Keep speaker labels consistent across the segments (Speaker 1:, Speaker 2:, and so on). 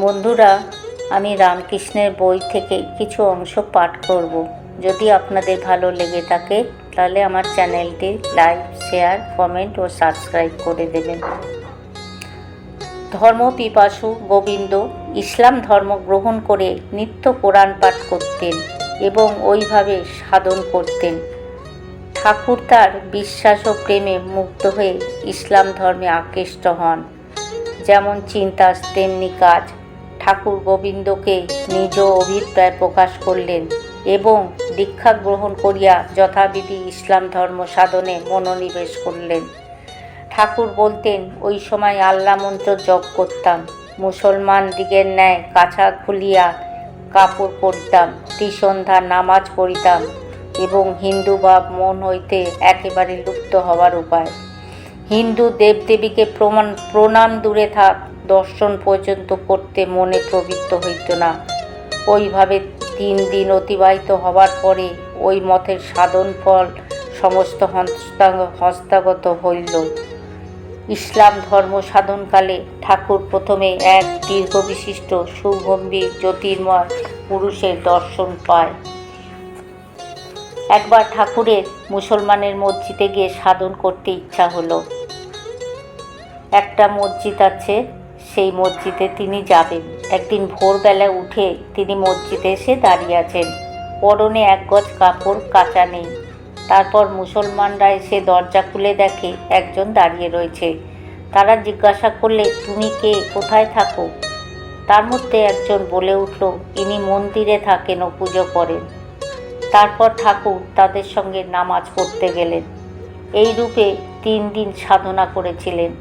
Speaker 1: বন্ধুরা, আমি রামকৃষ্ণের বই থেকে কিছু অংশ পাঠ করব। যদি আপনাদের ভালো লেগে থাকে, তাহলে আমার চ্যানেলটি লাইক, শেয়ার, কমেন্ট ও সাবস্ক্রাইব করে দেবেন। ধর্ম পিপাসু গোবিন্দ ইসলাম ধর্ম গ্রহণ করে নিত্য কোরআন পাঠ করতেন এবং ওইভাবে সাধন করতেন। ঠাকুর তার বিশ্বাস ও প্রেমে মুগ্ধ হয়ে ইসলাম ধর্মে আকৃষ্ট হন। যেমন চিন্তা তেমনি কাজ ঠাকুর গোবিন্দকে নিজ অভিপ্রায় প্রকাশ করলেন এবং দীক্ষা গ্রহণ করিয়া যথাবিধি ইসলাম ধর্ম সাধনে মনোনিবেশ করলেন। ঠাকুর বলতেন, ওই সময় আল্লাহ মন্ত্র জপ করতাম, মুসলমান দিগের ন্যায় কাছা খুলিয়া কাপড় পরতাম ত্রিসন্ধ্যা নামাজ পড়িতাম এবং হিন্দু ভাব মন হইতে একেবারে লুপ্ত হওয়ার উপায়। হিন্দু দেবদেবীকে প্রমাণ, প্রণাম দূরে থাক দর্শন পর্যন্ত করতে মনে প্রবৃত্ত হইত না। ওইভাবে তিন দিন অতিবাহিত হওয়ার পরে ওই মতের সাধন ফল সমস্ত হস্তাগত হইল। ইসলাম ধর্ম সাধনকালে ঠাকুর প্রথমে এক দীর্ঘ বিশিষ্ট সুগম্ভীর জ্যোতির্ময় পুরুষের দর্শন পায়। একবার ঠাকুরের মুসলমানের মসজিদে গিয়ে সাধন করতে ইচ্ছা হলো। একটা মসজিদ আছে সেই মসজিদে তিনি যাবেন। একদিন ভোরবেলা উঠে তিনি মসজিদে এসে দাঁড়িয়ে আছেন। পরনে এক গজ কাপড়, কাঁচা নেই। তারপর মুসলমানরা এসে দরজা খুলে দেখে একজন দাঁড়িয়ে রয়েছে। তারা জিজ্ঞাসা করলে, তুমি কে? কোথায় থাকো? তার মধ্যে একজন বলে উঠল, ইনি মন্দিরে থাকেন ও পুজো করেন। তারপর ঠাকুর তাদের সঙ্গে নামাজ পড়তে গেলেন। এই রূপে তিন দিন সাধনা করেছিলেন।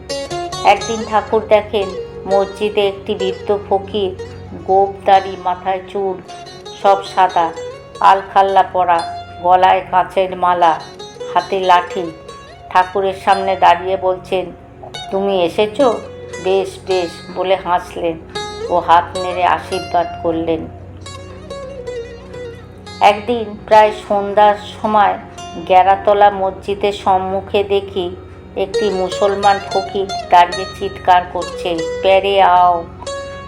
Speaker 1: একদিন ঠাকুর দেখেন মসজিদে একটি বৃদ্ধ ফকির, গোপ দাড়ি, মাথায় চুল, সব সাদা, আলখাল্লা পরা, গলায় কাঁচের মালা, হাতে লাঠি। ঠাকুরের সামনে দাঁড়িয়ে বলছেন, তুমি এসেছ? বেশ বেশ, বলে হাসলেন ও হাত নেড়ে আশীর্বাদ করলেন। একদিন প্রায় সন্ধ্যার সময় গ্যারাতলা মসজিদের সম্মুখে দেখি একটি মুসলমান ফকির দাঁড়িয়ে চিৎকার করছে প্যারে আও,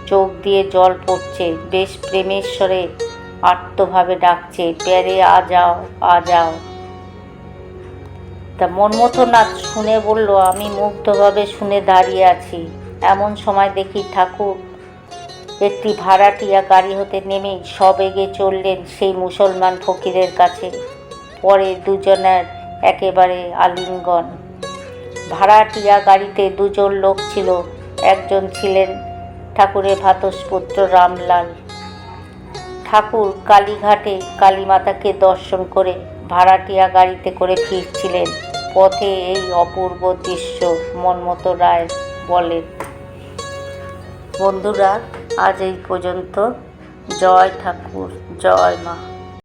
Speaker 1: চোখ দিয়ে জল পড়ছে বেশ প্রেমেশ্বরে আর্তভাবে ডাকছে প্যারে আ যাও আ যাও। তা মন্মথনাথ শুনে বলল, আমি মুগ্ধভাবে শুনে দাঁড়িয়ে আছি। এমন সময় দেখি ঠাকুর একটি ভাড়াটিয়া গাড়ি হতে নেমে সবেগে চললেন সেই মুসলমান ফকিরের কাছে। পরে দুজনের একেবারে আলিঙ্গন। ভাড়াটিয়া গাড়িতে দুজন লোক ছিল। একজন ছিলেন ঠাকুরের ভাতসপুত্র রামলাল। ঠাকুর কালীঘাটে কালীমাতাকে দর্শন করে ভাড়াটিয়া গাড়িতে করে ফিরছিলেন। পথে এই অপূর্ব দৃশ্য মনমত রায় বলেন। বন্ধুরা, আজ এই পর্যন্ত। জয় ঠাকুর, জয় মা।